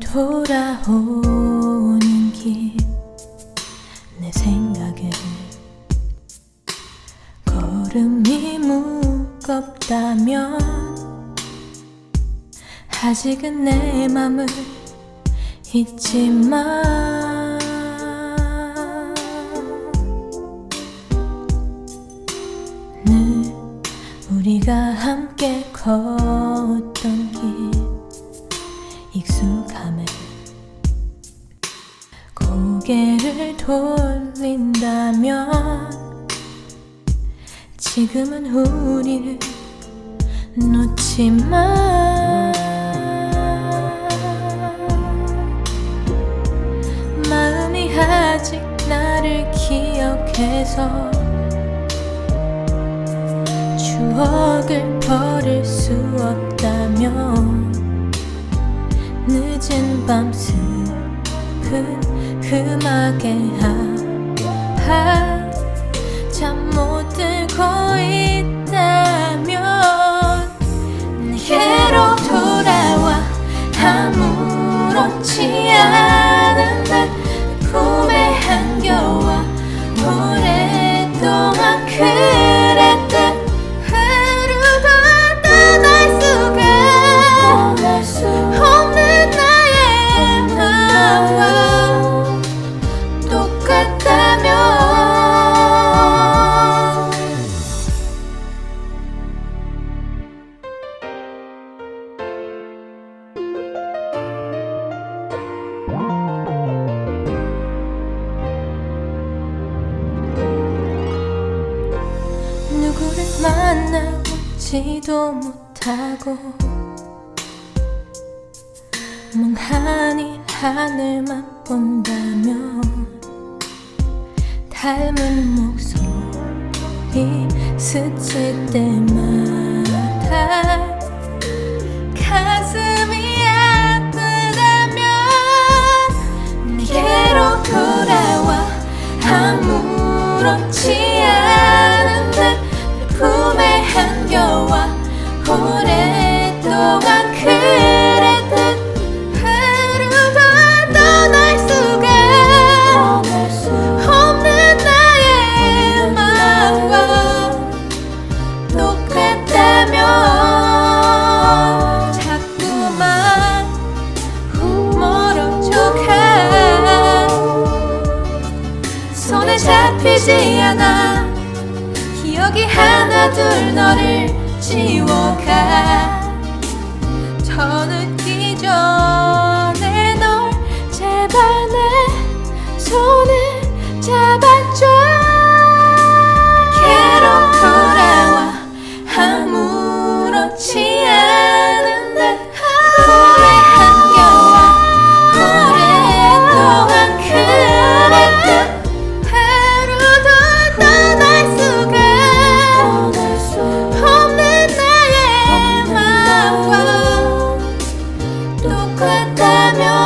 돌아오는 길 내 생각에 걸음이 무겁다면 아직은 내 맘을 잊지 마. 늘 우리가 함께 걷던 길 익숙함에 고개를 돌린다면 지금은 우리를 놓지 마 마음이 아직 나를 기억해서 추억을 버릴 수 없다면 늦은 밤 슬픈 음악에 아파 누구를 만나보지도 못하고 멍하니 하늘만 본다면 닮은 목소리 스칠 때마 잡히지 않아. 기억이 하나 둘 너를 지워가. 더 늦기 전에 널 제발 내 손을 잡아. 그때면